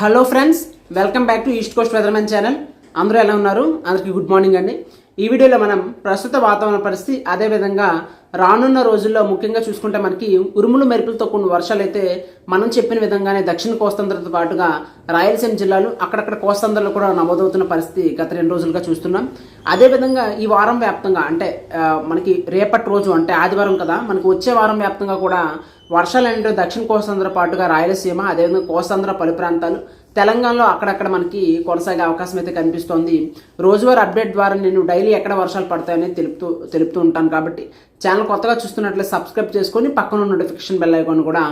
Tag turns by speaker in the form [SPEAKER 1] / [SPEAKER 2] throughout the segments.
[SPEAKER 1] Hello friends welcome back to east coast weathermen channel. అందరూ ఎలా ఉన్నారు? అందరికీ గుడ్ మార్నింగ్ అండి. ఈ వీడియోలో మనం ప్రస్తుత వాతావరణ పరిస్థితి అదేవిధంగా రానున్న రోజుల్లో ముఖ్యంగా చూసుకుంటే మనకి ఉరుములు మెరుపులతో కొన్ని వర్షాలు అయితే మనం చెప్పిన విధంగానే దక్షిణ కోస్తాంధ్రతో పాటుగా రాయలసీమ జిల్లాలు అక్కడక్కడ కోస్తాంధ్రలో కూడా నమోదవుతున్న పరిస్థితి గత రెండు రోజులుగా చూస్తున్నాం. అదేవిధంగా ఈ వారం వ్యాప్తంగా అంటే మనకి రేపటి రోజు అంటే ఆదివారం కదా మనకి వచ్చే వారం వ్యాప్తంగా కూడా వర్షాలు అంటే దక్షిణ కోస్తాంధ్ర పాటుగా రాయలసీమ అదేవిధంగా కోస్తాంధ్ర పలు ప్రాంతాలు తెలంగాణలో అక్కడక్కడ మనకి కొనసాగే అవకాశం అయితే కనిపిస్తోంది. రోజువారీ అప్డేట్ ద్వారా నేను డైలీ ఎక్కడ వర్షాలు పడతాయని తెలుపుతూ తెలుపుతూ ఉంటాను కాబట్టి ఛానల్ కొత్తగా చూస్తున్నట్లయితే సబ్స్క్రైబ్ చేసుకొని పక్కన నోటిఫికేషన్ బెల్ ఐకాన్ కూడా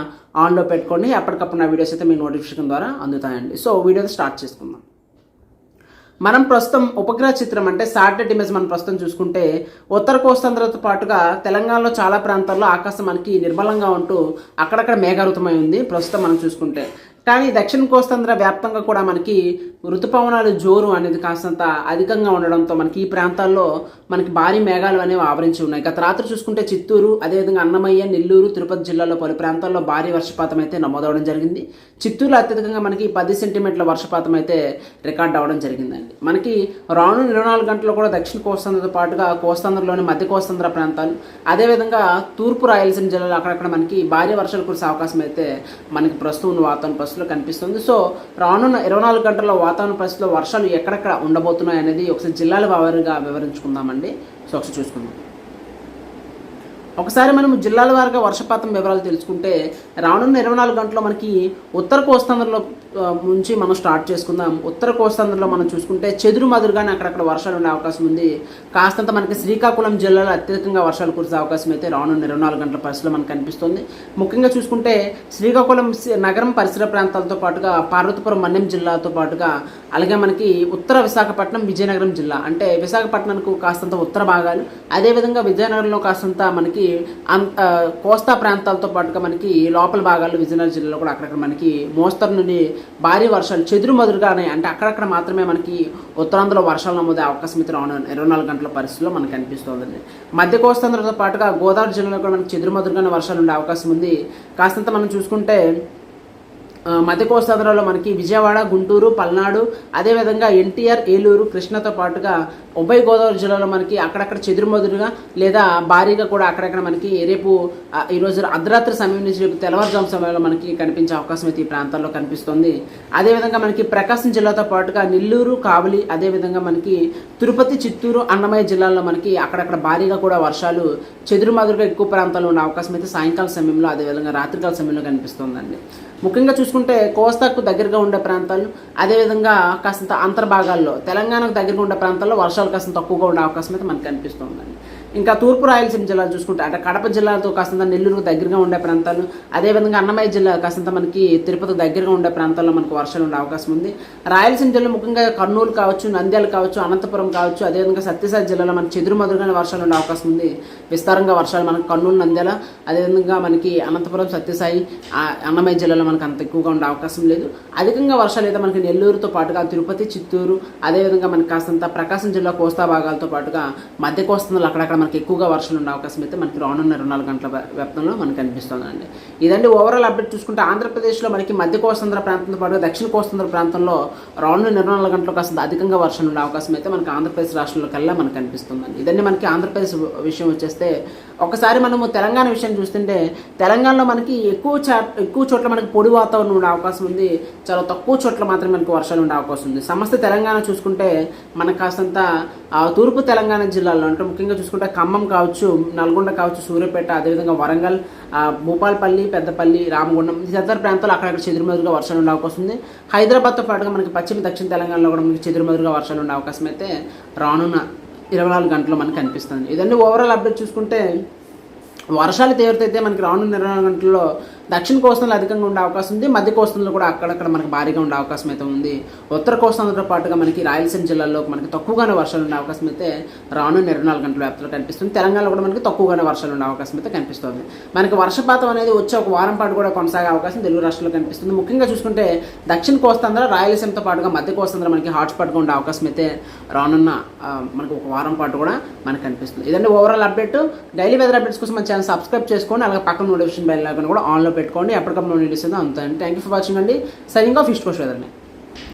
[SPEAKER 1] ఆన్లో పెట్టుకోండి. ఎప్పటికప్పుడు నా వీడియోస్ అయితే మీ నోటిఫికేషన్ ద్వారా అందుతాయండి. సో వీడియో స్టార్ట్ చేసుకుందాం. మనం ప్రస్తుతం ఉపగ్రహ చిత్రం అంటే శాటిలైట్ ఇమేజ్ మనం ప్రస్తుతం చూసుకుంటే ఉత్తర కోస్తాంధ్రతో పాటుగా తెలంగాణలో చాలా ప్రాంతాల్లో ఆకాశం మనకి నిర్మలంగా ఉంటూ అక్కడక్కడ మేఘారుతమై ఉంది ప్రస్తుతం మనం చూసుకుంటే. కానీ దక్షిణ కోస్తాంధ్ర వ్యాప్తంగా కూడా మనకి ఋతుపవనాలు జోరు అనేది కాస్తంత అధికంగా ఉండడంతో మనకి ఈ ప్రాంతాల్లో మనకి భారీ మేఘాలు అనేవి ఆవరించి ఉన్నాయి. గత రాత్రి చూసుకుంటే చిత్తూరు అదేవిధంగా అన్నమయ్య నెల్లూరు తిరుపతి జిల్లాలో పలు ప్రాంతాల్లో భారీ వర్షపాతం అయితే నమోదవడం జరిగింది. చిత్తూరులో అత్యధికంగా మనకి పది సెంటీమీటర్ల వర్షపాతం అయితే రికార్డ్ అవ్వడం జరిగిందండి. మనకి రాను ఇరవై నాలుగు గంటల్లో కూడా దక్షిణ కోస్తాంధ్రతో పాటుగా కోస్తాంధ్రలోని మధ్య కోస్తాంధ్ర ప్రాంతాలు అదేవిధంగా తూర్పు రాయలసీమ జిల్లాలో అక్కడక్కడ మనకి భారీ వర్షాలు కురిసే అవకాశం అయితే మనకి ప్రస్తుతం వాతావరణం వాతావరణ పరిస్థితులు కనిపిస్తుంది. సో రానున్న ఇరవై నాలుగు గంటల వాతావరణ పరిస్థితుల్లో వర్షాలు ఎక్కడెక్కడ ఉండబోతున్నాయి అనేది ఒకసారి జిల్లాల వారీగా వివరించుకుందామండి. సో ఒకసారి చూసుకుందాం. ఒకసారి మనం జిల్లాల వారిగా వర్షపాతం వివరాలు తెలుసుకుంటే రానున్న ఇరవై నాలుగు గంటల్లో మనకి ఉత్తర కోస్తాంధ్రలో నుంచి మనం స్టార్ట్ చేసుకుందాం. ఉత్తర కోస్తాంధ్రలో మనం చూసుకుంటే చెదురు మదురుగానే అక్కడక్కడ వర్షాలు ఉండే అవకాశం ఉంది. కాస్తంత మనకి శ్రీకాకుళం జిల్లాలో అత్యధికంగా వర్షాలు కురిసే అవకాశం అయితే రానున్న ఇరవై నాలుగు గంటల పరిస్థితిలో మనకు కనిపిస్తుంది. ముఖ్యంగా చూసుకుంటే శ్రీకాకుళం నగరం పరిసర ప్రాంతాలతో పాటుగా పార్వతీపురం మన్యం జిల్లాతో పాటుగా అలాగే మనకి ఉత్తర విశాఖపట్నం విజయనగరం జిల్లా. అంటే విశాఖపట్నంకు కాస్తంత ఉత్తర భాగాలు. అదేవిధంగా విజయనగరంలో కాస్తంత మనకి కోస్తా ప్రాంతాలతో పాటుగా మనకి లోపల భాగాలు విజయనగరం జిల్లాలో కూడా అక్కడక్కడ మనకి మోస్తరు నుండి భారీ వర్షాలు చెదురు మదురుగానే అంటే అక్కడక్కడ మాత్రమే మనకి ఉత్తరాంధ్రలో వర్షాలు నమోదే అవకాశం అయితే ఇరవై నాలుగు గంటల పరిస్థితిలో మనకు కనిపిస్తుందండి మధ్య కోస్తాంధ్రతో పాటుగా గోదావరి జిల్లాలో కూడా మనకి చెదురు మదురుగానే వర్షాలు ఉండే అవకాశం ఉంది. కాస్తంత మనం చూసుకుంటే మధ్య కోస్తాంధ్రలో మనకి విజయవాడ గుంటూరు పల్నాడు అదేవిధంగా ఎన్టీఆర్ ఏలూరు కృష్ణతో పాటుగా ఉభయ గోదావరి జిల్లాలో మనకి అక్కడక్కడ చెదురుమదురుగా లేదా భారీగా కూడా అక్కడక్కడ మనకి రేపు ఈరోజు అర్ధరాత్రి సమయం నుంచి రేపు తెల్లవారుజాము సమయంలో మనకి కనిపించే అవకాశం అయితే ఈ ప్రాంతాల్లో కనిపిస్తుంది. అదేవిధంగా మనకి ప్రకాశం జిల్లాతో పాటుగా నెల్లూరు కావలి అదేవిధంగా మనకి తిరుపతి చిత్తూరు అన్నమయ్య జిల్లాల్లో మనకి అక్కడక్కడ భారీగా కూడా వర్షాలు చెదురుమదురుగా ఎక్కువ ప్రాంతాల్లో ఉన్న అవకాశం అయితే సాయంకాల సమయంలో అదేవిధంగా రాత్రికాల సమయంలో కనిపిస్తుందండి. ముఖ్యంగా చూసుకుంటే కోస్తాకు దగ్గరగా ఉండే ప్రాంతాలు అదేవిధంగా కాస్తంత అంతర్భాగాల్లో తెలంగాణకు దగ్గరగా ఉండే ప్రాంతాల్లో వర్షాలు కాస్త తక్కువగా ఉండే అవకాశం అయితే మనకు కనిపిస్తుందండి ఇంకా తూర్పు రాయలసీమ జిల్లాలు చూసుకుంటే అంటే కడప జిల్లాతో కాస్తంత నెల్లూరుకు దగ్గరగా ఉండే ప్రాంతాలు అదేవిధంగా అన్నమయ్య జిల్లా కాస్తంత మనకి తిరుపతికి దగ్గరగా ఉండే ప్రాంతాల్లో మనకు వర్షాలు ఉండే అవకాశం ఉంది. రాయలసీమ జిల్లా ముఖ్యంగా కర్నూలు కావచ్చు నంద్యాల కావచ్చు అనంతపురం కావచ్చు అదేవిధంగా సత్యసాయి జిల్లాలో మనకి చెదురు మదురుగానే వర్షాలు ఉండే అవకాశం ఉంది. విస్తారంగా వర్షాలు మనకి కర్నూలు నంద్యాల అదేవిధంగా మనకి అనంతపురం సత్యసాయి ఆ అన్నమయ్య జిల్లాలో మనకు అంత ఎక్కువగా ఉండే అవకాశం లేదు. అధికంగా వర్షాలు అయితే మనకి నెల్లూరుతో పాటుగా తిరుపతి చిత్తూరు అదేవిధంగా మనకి కాస్తంత ప్రకాశం జిల్లా కోస్తా భాగాలతో పాటుగా మధ్య కోస్తాలు అక్కడక్కడ మనకి ఎక్కువగా వర్షాలు ఉండే అవకాశం అయితే మనకి రానున్న ఇరవై నాలుగు గంటల వ్యాప్తంలో మనకు కనిపిస్తుందండి ఇదండి ఓవరాల్ అప్డేట్ చూసుకుంటే ఆంధ్రప్రదేశ్లో మనకి మధ్య కోస్తాంధ్ర ప్రాంతంతో పాటు దక్షిణ కోస్తాంధ్ర ప్రాంతంలో రానున్న ఇరవై నాలుగు గంటల కాస్త అధికంగా వర్షాలు ఉండే అవకాశం అయితే మనకి ఆంధ్రప్రదేశ్ రాష్ట్రంలో కల్లా మనకు కనిపిస్తుందండి ఇదండి మనకి ఆంధ్రప్రదేశ్ విషయం వచ్చేస్తే ఒకసారి మనము తెలంగాణ విషయం చూస్తుంటే తెలంగాణలో మనకి ఎక్కువ ఎక్కువ చోట్ల మనకి పొడి వాతావరణం ఉండే అవకాశం ఉంది. చాలా తక్కువ చోట్ల మాత్రమే మనకి వర్షాలు ఉండే అవకాశం ఉంది. సమస్త తెలంగాణ చూసుకుంటే మనకు కాస్తంత తూర్పు తెలంగాణ జిల్లాలో అంటే ముఖ్యంగా చూసుకుంటే ఖమ్మం కావచ్చు నల్గొండ కావచ్చు సూర్యాపేట అదేవిధంగా వరంగల్ భూపాల్పల్లి భూపాలపల్లి పెద్దపల్లి రామగుండం ఇతర ప్రాంతాలు అక్కడక్కడ చెదురుమదురుగా వర్షాలు ఉండే అవకాశం ఉంది. హైదరాబాద్తో పాటుగా మనకి పశ్చిమ దక్షిణ తెలంగాణలో కూడా మనకి చెదురుమదురుగా వర్షాలు ఉండే అవకాశం అయితే రానున్న ఇరవై నాలుగు గంటలు మనకు కనిపిస్తుంది ఇదండి ఓవరాల్ అప్డేట్ చూసుకుంటే వర్షాలు తీవ్రత అయితే మనకి రానున్న ఇరవై నాలుగు గంటల్లో దక్షిణ కోస్తాలు అధికంగా ఉండే అవకాశం ఉంది మధ్య కోస్తాంలో కూడా అక్కడక్కడ మనకి భారీగా ఉండే అవకాశం అయితే ఉంది. ఉత్తర కోస్తాలతో పాటుగా మనకి రాయలసీమ జిల్లాలో మనకి తక్కువగానే వర్షాలు ఉండే అవకాశం అయితే రానున్న ఇరవై నాలుగు గంటల వ్యాప్తిలో కనిపిస్తుంది. తెలంగాణలో కూడా మనకి తక్కువగానే వర్షాలు ఉండే అవకాశం అయితే కనిపిస్తుంది. మనకి వర్షపాతం అనేది వచ్చే ఒక వారం పాటు కూడా కొనసాగే అవకాశం తెలుగు రాష్ట్రంలో కనిపిస్తుంది. ముఖ్యంగా చూసుకుంటే దక్షిణ కోస్తాంధ్ర రాయలసీమతో పాటుగా మధ్య కోస్తాంధ్ర మనకి హాట్స్పాట్గా ఉండే అవకాశం అయితే రానున్న మనకు ఒక వారం పాటు కూడా మనకు కనిపిస్తుంది. ఇదండి overall update daily weather updates కోసం మన ఛానల్ సబ్స్క్రైబ్ చేసుకోండి అలాగే పక్కన నోటిఫికేషన్ బెల్ ఐకాన్ కూడా ఆన్లో పెట్టుకోండి. ఎప్పటికప్పుడు నోటిఫికేషన్ అంతా థ్యాంక్ యూ ఫర్ వాచింగ్ అండి. Signing off east coast వెదర్ని